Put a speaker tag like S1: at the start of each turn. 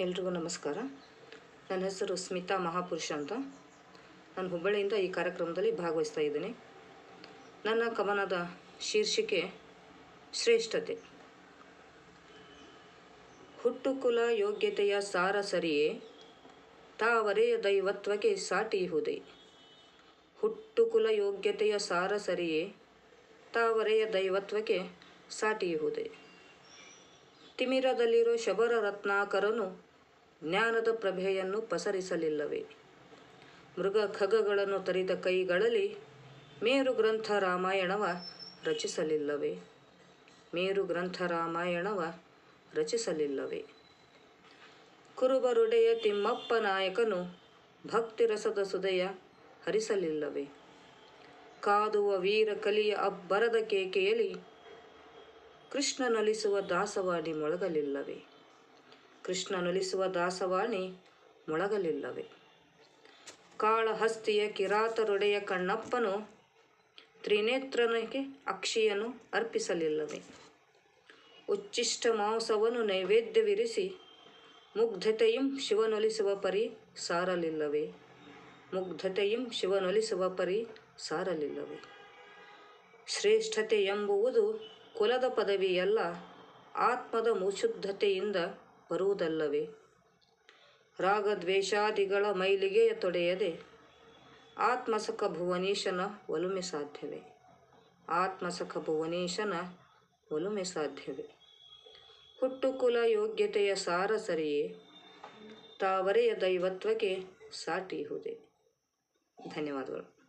S1: ಎಲ್ರಿಗೂ ನಮಸ್ಕಾರ. ನನ್ನ ಹೆಸರು ಸ್ಮಿತಾ ಮಹಾಪುರುಷ ಅಂತ. ನಾನು ಹುಬ್ಬಳ್ಳಿಯಿಂದ ಈ ಕಾರ್ಯಕ್ರಮದಲ್ಲಿ ಭಾಗವಹಿಸ್ತಾ ಇದ್ದೀನಿ. ನನ್ನ ಕವನದ ಶೀರ್ಷಿಕೆ, ಶ್ರೇಷ್ಠತೆ. ಹುಟ್ಟುಕುಲ ಯೋಗ್ಯತೆಯ ಸಾರ ಸರಿಯೇ ತಾವರೆಯ ದೈವತ್ವಕ್ಕೆ ಸಾಟಿ ಹುದೆ. ಹುಟ್ಟುಕುಲ ಯೋಗ್ಯತೆಯ ಸಾರ ಸರಿಯೇ ತಾವರೆಯ ದೈವತ್ವಕ್ಕೆ ಸಾಟಿಯುವುದೇ ತಿಮಿರದಲ್ಲಿರೋ ಶಬರ ರತ್ನಾಕರನು ಜ್ಞಾನದ ಪ್ರಭೆಯನ್ನು ಪಸರಿಸಲಿಲ್ಲವೇ? ಮೃಗ ಖಗಗಳನ್ನು ತರಿದ ಕೈಗಳಲ್ಲಿ ಮೇರು ಗ್ರಂಥ ರಾಮಾಯಣವ ರಚಿಸಲಿಲ್ಲವೇ? ಮೇರು ಗ್ರಂಥ ರಾಮಾಯಣವ ರಚಿಸಲಿಲ್ಲವೇ? ಕುರುಬರುಡೆಯ ತಿಮ್ಮಪ್ಪ ನಾಯಕನು ಭಕ್ತಿರಸದ ಸುದಯ ಹರಿಸಲಿಲ್ಲವೇ? ಕಾದುವ ವೀರ ಕಲಿಯ ಅಬ್ಬರದ ಕೇಕೆಯಲ್ಲಿ ಕೃಷ್ಣನೊಲಿಸುವ ದಾಸವಾಣಿ ಮೊಳಗಲಿಲ್ಲವೇ? ಕೃಷ್ಣನೊಲಿಸುವ ದಾಸವಾಣಿ ಮೊಳಗಲಿಲ್ಲವೇ? ಕಾಳಹಸ್ತಿಯ ಕಿರಾತರೊಡೆಯ ಕಣ್ಣಪ್ಪನು ತ್ರಿನೇತ್ರನಿಗೆ ಅಕ್ಷಿಯನ್ನು ಅರ್ಪಿಸಲಿಲ್ಲವೆ? ಉಚ್ಚಿಷ್ಟ ಮಾಂಸವನ್ನು ನೈವೇದ್ಯವಿರಿಸಿ ಮುಗ್ಧತೆಯಂ ಶಿವನೊಲಿಸುವ ಪರಿ ಸಾರಲಿಲ್ಲವೇ? ಮುಗ್ಧತೆಯಂ ಶಿವನೊಲಿಸುವ ಪರಿ ಸಾರಲಿಲ್ಲವೆ? ಶ್ರೇಷ್ಠತೆ ಎಂಬುವುದು ಕುಲದ ಪದವಿಯೆಲ್ಲ ಆತ್ಮದ ಮುಶುದ್ಧತೆಯಿಂದ ಬರುವುದಲ್ಲವೇ? ರಾಗದ್ವೇಷಾದಿಗಳ ಮೈಲಿಗೆಯ ತೊಡೆಯದೆ ಆತ್ಮಸಖ ಭುವನೇಶನ ಒಲುಮೆ ಸಾಧ್ಯವೇ? ಆತ್ಮಸಖ ಭುವನೇಶನ ಒಲುಮೆ ಸಾಧ್ಯವೇ? ಹುಟ್ಟುಕುಲ ಯೋಗ್ಯತೆಯ ಸಾರ ಸರಿಯೇ? ತಾವರೆಯ ದೈವತ್ವಕ್ಕೆ ಸಾಟಿಹುದೇ ಧನ್ಯವಾದಗಳು.